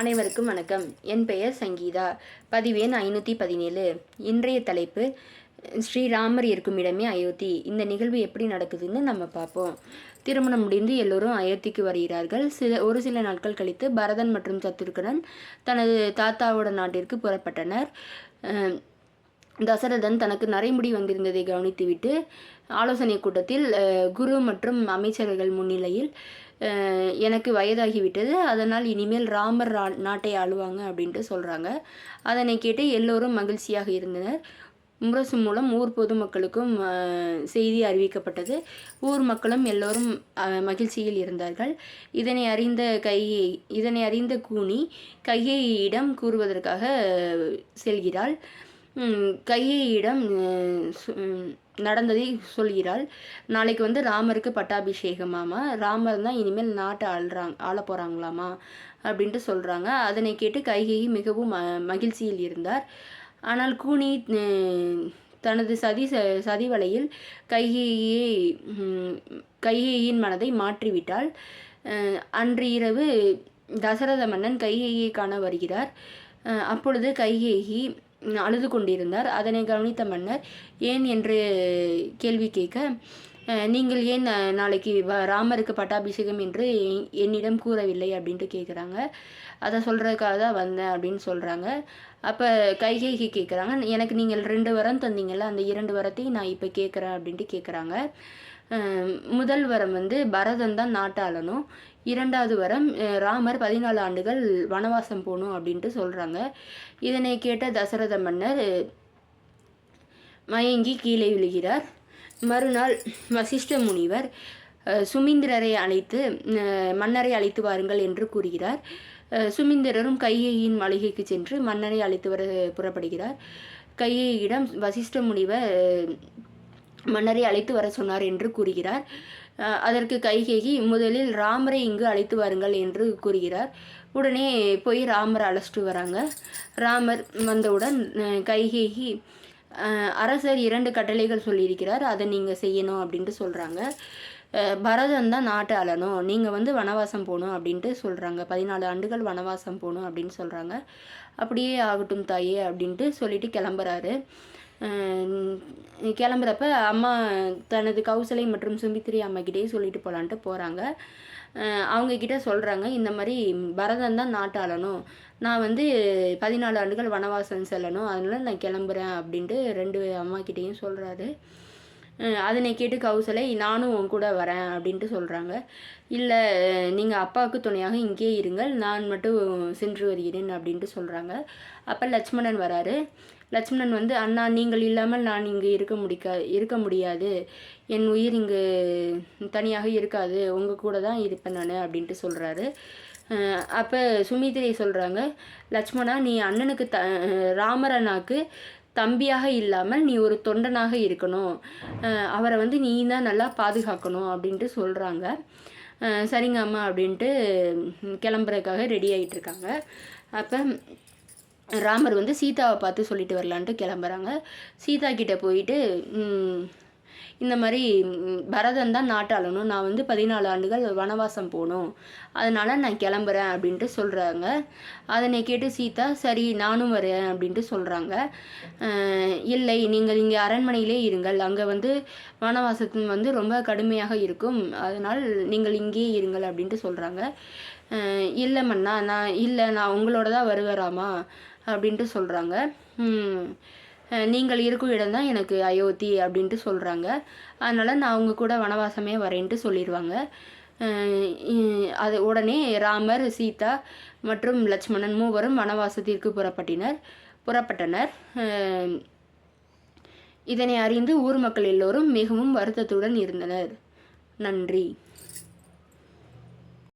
அனைவருக்கும் வணக்கம். என் பெயர் சங்கீதா. பதிவேன் ஐநூற்றி பதினேழு. இன்றைய தலைப்பு ஸ்ரீராமர் இருக்கும் இடமே அயோத்தி. இந்த நிகழ்வு எப்படி நடக்குதுன்னு நம்ம பார்ப்போம். திருமணம் முடிந்து எல்லோரும் அயோத்திக்கு வருகிறார்கள். சில ஒரு சில நாட்கள் கழித்து பரதன் மற்றும் சத்துருக்கனன் தனது தாத்தாவோட நாட்டிற்கு புறப்பட்டனர். தசரதன் தனக்கு நரைமுடி வந்திருந்ததை கவனித்துவிட்டு ஆலோசனை கூட்டத்தில் குரு மற்றும் அமைச்சர்கள் முன்னிலையில் எனக்கு வயதாகிவிட்டது. அதனால் இனிமேல் ராமர் ரா- நாட்டை ஆளுவாங்க அப்படின்ட்டு சொல்கிறாங்க அதனை கேட்டு எல்லோரும் மகிழ்ச்சியாக இருந்தனர். முரசு மூலம் ஊர் பொதுமக்களுக்கும் செய்தி அறிவிக்கப்பட்டது. ஊர் மக்களும் எல்லோரும் மகிழ்ச்சியில் இருந்தார்கள். இதனை அறிந்த கையை இதனை அறிந்த கூனி கையேயிடம் கூறுவதற்காக செல்கிறாள். கையிடம் சு- நடந்ததை சொல்கிறாள். நாளைக்கு வந்து ராமருக்கு பட்டாபிஷேகமாமா ராமர் தான் இனிமேல் நாட்டை ஆள்றாங்க ஆள போகிறாங்களாமா அப்படின்ட்டு சொல்கிறாங்க அதனை கேட்டு கைகேயி மிகவும் ம- மகிழ்ச்சியில் இருந்தார். ஆனால் கூனி தனது சதி ச- சதி வலையில் கைகேயை கைகேயின் மனதை மாற்றிவிட்டால் அன்று இரவு தசரத மன்னன் கைகேயை காண வருகிறார். அப்பொழுது கைகேயி அழுது கொண்டிருந்தார் அதனை கவனித்த மன்னர் ஏன்? என்று கேள்வி கேட்க நீங்கள் ஏன் நாளைக்கு வ- ராமருக்கு பட்டாபிஷேகம் என்று எ- என்னிடம் கூறவில்லை? அப்படின்ட்டு கேட்குறாங்க. அதை சொல்கிறதுக்காக தான் வந்தேன் அப்படின்னு சொல்கிறாங்க அப்போ கைகைக்கு கேட்குறாங்க. எனக்கு நீங்கள் ரெண்டு வரம் தந்தீங்கள்ல அந்த இரண்டு வரத்தையும் நான் இப்போ கேட்குறேன் அப்படின்ட்டு கேட்குறாங்க. முதல் வரம் வந்து பரதன் தான் நாட்டாளனும் இரண்டாவது வரம் ராமர் பதினாலு ஆண்டுகள் வனவாசம் போகணும் அப்படின்ட்டு சொல்கிறாங்க இதனை கேட்ட தசரத மன்னர் மயங்கி கீழே விழுகிறார். மறுநாள் வசிஷ்ட முனிவர் சுமிந்திரரை சுமீந்திரரை அழைத்து மன்னரை அழைத்து வாருங்கள் என்று கூறுகிறார். சுமிந்திரரும் சுமீந்திரரும் மளிகைக்கு மாளிகைக்கு சென்று மன்னரை அழைத்து வர புறப்படுகிறார். கையையிடம் வசிஷ்ட முனிவர் மன்னரை அழைத்து வர சொன்னார் என்று கூறுகிறார். அதற்கு கைகேகி முதலில் ராமரை இங்கு அழைத்து வாருங்கள் என்று கூறுகிறார். உடனே போய் ராமரை அழைச்சிட்டு வராங்க. ராமர் வந்தவுடன் கைகேகி அரசர் இரண்டு கட்டளைகள் சொல்லியிருக்கிறார். அதை நீங்கள் செய்யணும் அப்படின்ட்டு சொல்கிறாங்க பரதன் தான் நாட்டை ஆளணும் நீங்கள் வந்து வனவாசம் போகணும் அப்படின்ட்டு சொல்கிறாங்க பதினாலு ஆண்டுகள் வனவாசம் போகணும் அப்படின்னு சொல்கிறாங்க அப்படியே ஆகட்டும் தாயே அப்படின்ட்டு சொல்லிட்டு கிளம்புறாரு. கிளம்புறப்ப அம்மா தனது கௌசலை மற்றும் சுமித்ரி அம்மாக்கிட்டே சொல்லிட்டு போகலான்ட்டு போகிறாங்க அவங்கக்கிட்ட சொல்கிறாங்க இந்த மாதிரி பரதன் தான் நாட்டாளணும் நான் வந்து பதினாலு ஆண்டுகள் வனவாசம் செல்லணும் அதனால நான் கிளம்புறேன் அப்படின்ட்டு ரெண்டு அம்மாக்கிட்டேயும் சொல்கிறாரு அதனை கேட்டு கௌசலை நானும் உன் கூட வரேன் அப்படின்ட்டு சொல்கிறாங்க இல்லை நீங்கள் அப்பாவுக்கு துணையாக இங்கேயே இருங்கள் நான் மட்டும் சென்று வருகிறேன் அப்படின்ட்டு சொல்கிறாங்க அப்போ லட்சுமணன் வராரு. லட்சுமணன் வந்து அண்ணா நீங்கள் இல்லாமல் நான் இங்கு இருக்க முடிக்க இருக்க முடியாது. என் உயிர் இங்கு தனியாக இருக்காது. உங்கள் கூட தான் இருப்பேன் நான் அப்படின்ட்டு சொல்கிறாரு அப்போ சுமித்திரை சொல்கிறாங்க லட்சுமணா நீ அண்ணனுக்கு த ராமர் அண்ணாக்கு தம்பியாக இல்லாமல் நீ ஒரு தொண்டனாக இருக்கணும். அவரை வந்து நீ தான் நல்லா பாதுகாக்கணும் அப்படின்ட்டு சொல்கிறாங்க சரிங்க அம்மா அப்படின்ட்டு கிளம்புறதுக்காக ரெடி ஆகிட்டு இருக்காங்க அப்போ ராமர் வந்து சீதாவை பார்த்து சொல்லிட்டு வரலான்ட்டு கிளம்புறாங்க. சீதா கிட்டே போயிட்டு இந்த மாதிரி பரதன் தான் நாட்டாளணும் நான் வந்து பதினாலு ஆண்டுகள் வனவாசம் போகணும். அதனால் நான் கிளம்புறேன் அப்படின்ட்டு சொல்கிறாங்க அதனை கேட்டு சீதா சரி நானும் வரேன் அப்படின்ட்டு சொல்கிறாங்க இல்லை நீங்கள் இங்கே அரண்மனையிலே இருங்கள். அங்கே வந்து வனவாசத்தின் வந்து ரொம்ப கடுமையாக இருக்கும். அதனால் நீங்கள் இங்கேயே இருங்கள் அப்படின்ட்டு சொல்கிறாங்க இல்லை மன்னா நான் இல்லை நான் உங்களோட தான் வருவேராமா அப்படின்ட்டு சொல்கிறாங்க நீங்கள் இருக்கும் இடம்தான் எனக்கு அயோத்தி அப்படின்ட்டு சொல்கிறாங்க அதனால் நான் அவங்க கூட வனவாசமே வரேன்ட்டு சொல்லிடுவாங்க அது உடனே ராமர் சீதா மற்றும் லட்சுமணன் மூவரும் வனவாசத்திற்கு புறப்பட்டினர். புறப்பட்டனர். இதனை அறிந்து ஊர் மக்கள் எல்லோரும் மிகவும் வருத்தத்துடன் இருந்தனர். நன்றி.